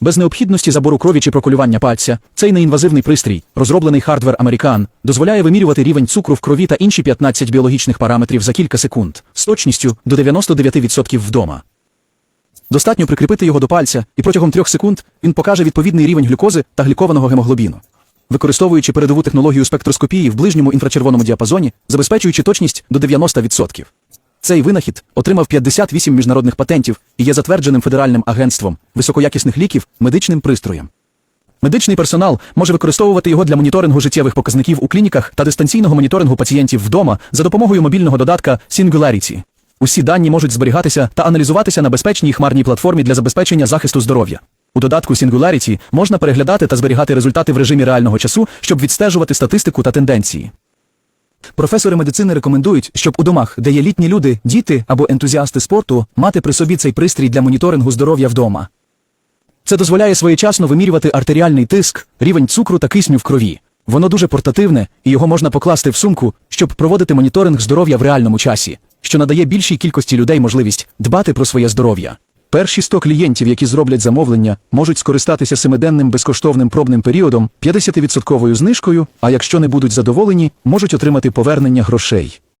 Без необхідності забору крові чи проколювання пальця, цей неінвазивний пристрій, розроблений хардвер American, дозволяє вимірювати рівень цукру в крові та інші 15 біологічних параметрів за кілька секунд з точністю до 99% вдома. Достатньо прикріпити його до пальця, і протягом трьох секунд він покаже відповідний рівень глюкози та глікованого гемоглобіну. Використовуючи передову технологію спектроскопії в ближньому інфрачервоному діапазоні, забезпечуючи точність до 90%. Цей винахід отримав 58 міжнародних патентів і є затвердженим федеральним агентством високоякісних ліків медичним пристроєм. Медичний персонал може використовувати його для моніторингу життєвих показників у клініках та дистанційного моніторингу пацієнтів вдома за допомогою мобільного додатка Singularity. Усі дані можуть зберігатися та аналізуватися на безпечній хмарній платформі для забезпечення захисту здоров'я. У додатку Singularity можна переглядати та зберігати результати в режимі реального часу, щоб відстежувати статистику та тенденції. Професори медицини рекомендують, щоб у домах, де є літні люди, діти або ентузіасти спорту, мати при собі цей пристрій для моніторингу здоров'я вдома. Це дозволяє своєчасно вимірювати артеріальний тиск, рівень цукру та кисню в крові. Воно дуже портативне, і його можна покласти в сумку, щоб проводити моніторинг здоров'я в реальному часі, що надає більшій кількості людей можливість дбати про своє здоров'я. Перші 100 клієнтів, які зроблять замовлення, можуть скористатися семиденним безкоштовним пробним періодом 50% знижкою, а якщо не будуть задоволені, можуть отримати повернення грошей.